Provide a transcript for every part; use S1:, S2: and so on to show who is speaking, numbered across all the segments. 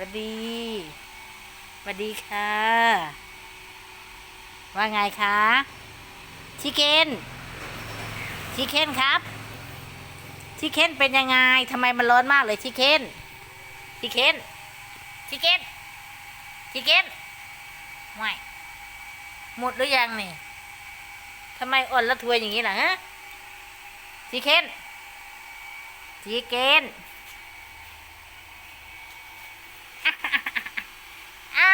S1: วัสดีหวัสดีค่ะ ว่าไงคะชิเกนชิเกนครับชิเกนเป็นยังไงทำไมมันร้อนมากเลยชิเกนชิเกนชิเกนชิเกนไม่หมดหรือยังนี่ทำไมอ่อนละทวยอย่างนี้ล่ะฮะชิเกนชิเกน อ้า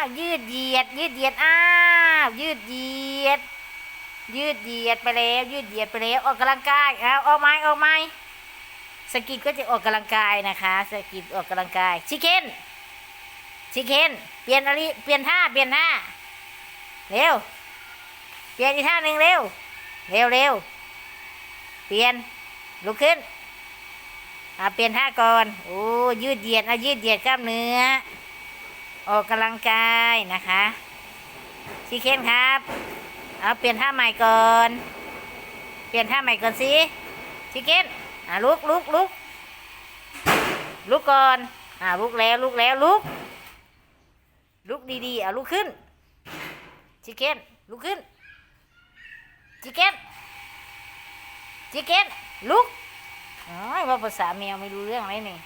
S1: วยื ดเหยียด ยืดเหยียดอ้าวยืดเหยียด ยืดเหยียดไปแล้ว ยืดเหยียดไปแล้วออกกำลังกายเอาออกไหมออกไหมสกิดก็จะออกกำลังกายนะคะสกิดออกกำลังกายชิคเก้นชิคเก้นเปลี่ยนอะไรเปลี่ยนท่าเปลี่ยนท่าเร็วเปลี่ยนอีกท่าหนึ่งเร็วเร็วเร็วเปลี่ยนลุกขึ้นอ่าเปลี่ยนท่าก่อนโอ้ยืดเหยียดเอายืดเหยียดกล้ามเนื้อ ออกกำลังกายนะคะชิคเก้นครับ เอาเปลี่ยนท่าใหม่ก่อน เปลี่ยนท่าใหม่ก่อนสิชิคเก้นอ่าลุกลุกลุกลุกก่อน อ่าลุกแล้วลุกแล้วลุก ลุกดีๆอ่าลุกขึ้นชิคเก้นลุกขึ้นชิคเก้นชิคเก้นลุกอ๋อว่าภาษาแมวไม่รู้เรื่องอะไรนี่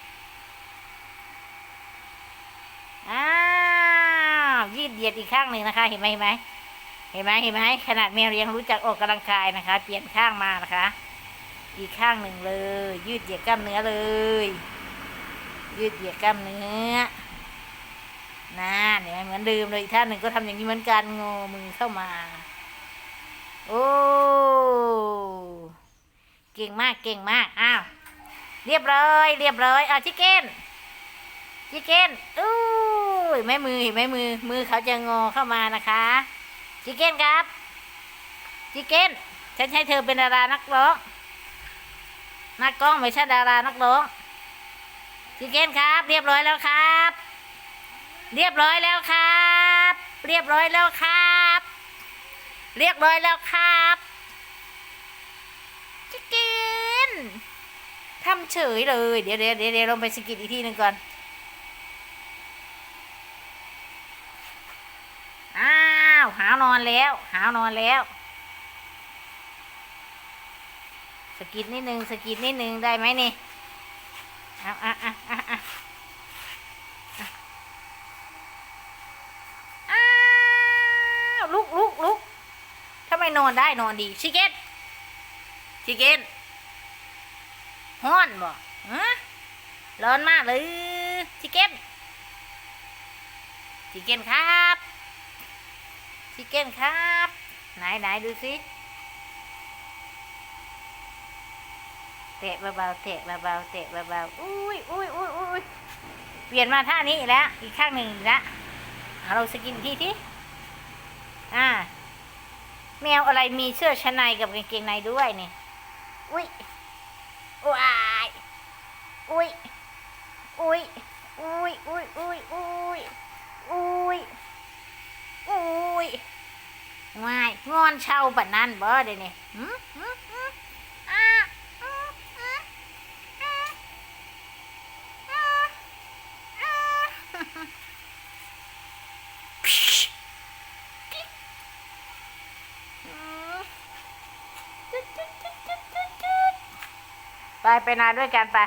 S1: อ้า เหยียดอีกข้างหนึ่งนะคะ เห็นไหมเห็นไหมเห็นไหมเห็นไหมขนาดแมวยังรู้จักออกกำลังกายนะคะ เปลี่ยนข้างมานะคะ อีกข้างหนึ่งเลย ยืดเหยียดกล้ามเนื้อเลย ยืดเหยียดกล้ามเนื้อนะเห็นไหมเหมือนเดิมเลยอีกท่านหนึ่งก็ทำอย่างนี้เหมือนกันงอมือเข้ามา โอ้เก่งมากเก่งมากอ้าวเรียบร้อยเรียบร้อยอ้าวชิคเก้นชิคเก้นอู้ ยแม่มือเห็นไหมมือ มือเขาจะงอเข้ามานะคะชิเก้นครับชิเก้นฉันให้เธอเป็นดารานักร้องนักกล้องไม่ใช่ดารานักร้องชิเก้นครับ เรียบร้อยแล้วครับ เรียบร้อยแล้วครับ เรียบร้อยแล้วครับ เรียบร้อยแล้วครับชิเก้นทำเฉยเลยเดี๋ยวเดี๋ยวเดี๋ยวเดี๋ยวลงไปสกิดอีกทีหนึ่งก่อน อ้าว หาวนอนแล้ว หาวนอนแล้ว สกิดนิดนึงสกิดนิดนึงได้ไหมนี่เอาอะอะอะอะอ้าวลุกลุกลุกถ้าไม่นอนได้นอนดีชิเกตชิเกตฮ้อนบ่ฮะร้อนมากเลยชิเกตชิเกตครับ ชิคเก้นครับ ไหนไหนดูสิเตะเบาๆเตะเบาๆเตะเบาๆอุ้ยอุ้ยอุ้ยอุ้ยเปลี่ยนมาท่านี้อีกแล้ว อีกข้างหนึ่งอีกแล้วเราสกินอีกทีที่อ่า แมวอะไรมีเสื้อชั้นในกับกางเกงในด้วยนี่ อุ้ยว้ายอุ้ยอุ้ยอุ้ยอุ้ยอุ้ยอุ้ยอุ้ยอุ้ย ง่ายงอนเช่าแบบนั้นบ่เดี๋ยวนี้ไปไปนาด้วยกันไป